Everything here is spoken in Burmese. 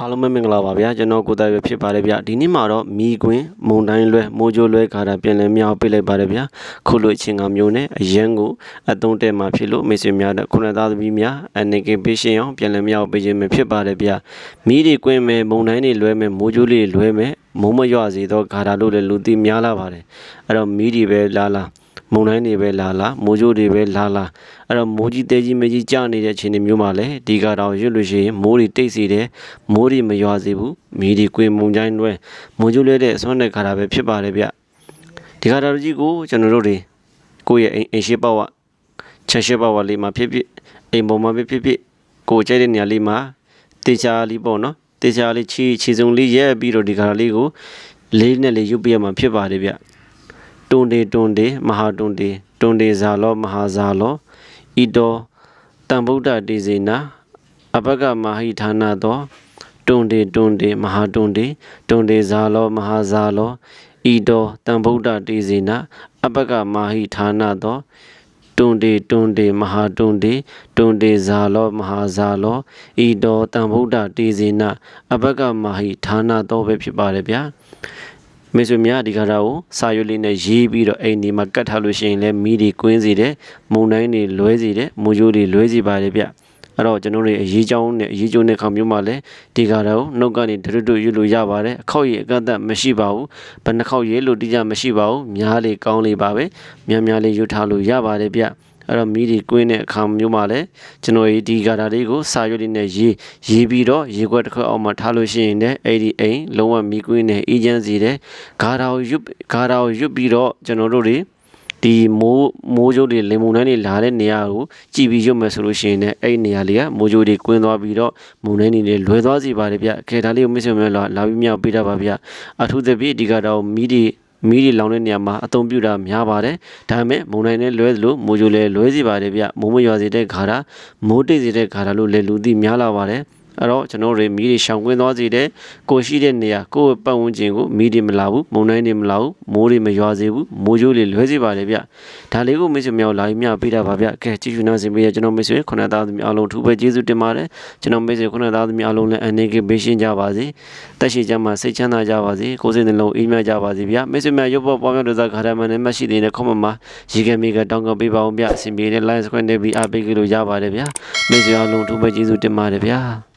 အားလုံးပဲမင်္ဂလာပါဗျာကျွန်တော်ကိုယ်တိုင်ပဲဖြစ်ပါတယ်ဗျာဒီနေ့မှာတော့မီကွင်းမုံတိုင်းလွဲမိုးကြိုးလွဲခါတာပြန်လည်မြောက်ပေးလိုက်ပါတယ်ဗျာခုလိုအချင်းကမျိုးနဲ့အရန်ကိုအသုံးတဲ့မှာဖြစ်လို့မိတ်ဆွေများတဲ့ခုနသားသမီးများအနေကပေးရှင်အောင်ပြန်လည်မြောက်ပေးခြင်းပဲဖြစ်ပါတယ်ဗျာမီတွေကွင်းမဲ့မုံတိုင်းတွေလွဲမဲ့မိုးကြိုးလေးလွဲမဲ့မုံမရွစေသောခါတာလို့လည်းလူသိများလာပါတယ်အဲ့တော့မီတွေပဲလာလာ မုံတိုင်းတွေပဲလာလာမိုးကြိုးတွေပဲလာလာအဲ့တော့မိုးကြီးတဲကြီးမကြီးကြနေတဲ့အချိန်တွေမျိုးမှာလည်းဒီကတော့ရွတ်လို့ရှိရင်မိုးတွေတိတ်စီတယ်မိုးတွေမရွာစေဘူးမီးတွေကွင်းမုံတိုင်းတွေမိုးကြိုးလဲတဲ့အစွမ်းတဲ့ခါတာပဲဖြစ်ပါတယ်ဗျဒီခါတော်ကြီးကိုကျွန်တော်တို့တွေကိုယ့်ရဲ့အိမ်အိမ်ရှိပေါက်ချက်ရှိပေါက်လေးမှာဖြစ်ဖြစ်အိမ်ပေါ်မှာဖြစ်ဖြစ်ကိုယ်ကြိုက်တဲ့နေရာလေးမှာတေချာလေးပေါ့နော်တေချာလေးချီချီစုံလေးရဲပြီးတော့ဒီခါလေးကိုလေးနဲ့လေးရုပ်ပြရမှာဖြစ်ပါတယ်ဗျ တွန်ဒေတွန်ဒေမဟာတွန်ဒေတွန်ဒေဇာလောမဟာဇာလောဤတော်တံဗုဒ္ဓတေဇေနာအဘကမဟိဌာနသောတွန်ဒေတွန်ဒေမဟာတွန်ဒေတွန်ဒေဇာလောမဟာဇာလောဤတော်တံဗုဒ္ဓတေဇေနာအဘကမဟိဌာနသောတွန်ဒေတွန်ဒေမဟာတွန်ဒေတွန်ဒေဇာလောမဟာဇာလောဤတော်တံဗုဒ္ဓတေဇေနာအဘကမဟိဌာနသောပဲဖြစ်ပါတယ်ဗျာ မေဆွေများဒီကရာကိုစာရွက်လေးနဲ့ရေးပြီးတော့အိမ်ဒီမှာကတ်ထားလို့ရှိရင်လည်းမီးတွေကွင်းစေတယ်မုံတိုင်းတွေလွဲစေတယ်မူကြိုးတွေလွဲစေပါတယ်ဗျအဲ့တော့ကျွန်တော်တို့အရေးချောင်းနဲ့အရေးကျိုးနဲ့ခေါင်းမျိုးမှာလည်းဒီကရာကိုနှုတ်ကနေဒရွတ်ရွတ်လို့ရပါတယ်အခောက်ရည်အကန့်အသတ်မရှိပါဘူးဘယ်နှခောက်ရည်လို့တိကျမရှိပါဘူးများလေကောင်းလေပါပဲများများလေးရွတ်ထားလို့ရပါတယ်ဗျ အဲ့တော့မီးဒီကွင်းတဲ့အခါမျိုးမှာလည်းကျွန်တော်ဒီဂါတာလေးကိုစာရွက်လေးနဲ့ရေးရေးပြီးတော့ရေခွက်တစ်ခွက်အောက်မှာထားလို့ရှိရင်လည်းအဲ့ဒီအိမ်လုံးဝမီးကွင်းနဲ့အေးချမ်းစေတယ်ဂါတာကိုရွတ်ဂါတာကိုရွတ်ပြီးတော့ကျွန်တော်တို့တွေဒီမိုးမိုးကြိုးတွေလင်မုန်တိုင်းတွေလာတဲ့နေရာကိုကြည်ပြီးရွတ်မယ်ဆိုလို့ရှိရင်လည်းအဲ့ဒီနေရာလေးကမိုးကြိုးတွေကွင်းသွားပြီးတော့မုန်တိုင်းတွေလွယ်သွားစေပါတယ်ဗျခဲဒါလေးကိုမစ်ဆွေမျိုးလာလာပြီးမြောက်ပေးတာပါဗျအထူးသဖြင့်ဒီကတော့မီးတွေ မီးတွေလောင်တဲ့နေရာမှာအသုံးပြုတာများပါတယ်ဒါပေမဲ့မုံတိုင်းနဲ့လွဲသလိုမိုးကြိုလည်းလွဲစီပါတယ်ဗျမိုးမရွာစေတဲ့ခါတာမိုးတိတ်စေတဲ့ခါတာလို့လည်းလူသိများလာပါတယ် အဲ့တော့ကျွန်တော်တို့မီးတွေရှောင်ကွင်းသွားစေတဲ့ကိုရှိတဲ့နေရာကိုယ့်ပတ်ဝန်းကျင်ကိုမီးတွေမလာဘူးမုံတိုင်းတွေမလာဘူးမိုးတွေမရွာစေဘူးမိုးကြိုးတွေလွဲစေပါတယ်ဗျဒါလေးကိုမိတ်ဆွေများလာပြီးမြပေးတာပါဗျကဲကြည့်ရှုနေစင်ပေးရကျွန်တော်မိတ်ဆွေခုနသားသမီးအားလုံးထူပဲကျေးဇူးတင်ပါတယ်ကျွန်တော်မိတ်ဆွေခုနသားသမီးအားလုံးလည်းအနေကပေးရှင်းကြပါစေတက်ရှိကြမှာစိတ်ချမ်းသာကြပါစေကိုယ်စိတ်နှလုံးအေးမြကြပါစေဗျမိတ်ဆွေများရုပ်ပေါ်ပေါ်မြောက်တဲ့ခါရမနဲ့မှတ်ရှိနေတဲ့ခေါမမှာရေခဲမိကတောင်းကပေးပါအောင်ဗျအစဉ်ပြေတဲ့ line screen နဲ့ပြီးအားပေးကြလို့ရပါတယ်ဗျမိတ်ဆွေအားလုံးထူပဲကျေးဇူးတင်ပါတယ်ဗျ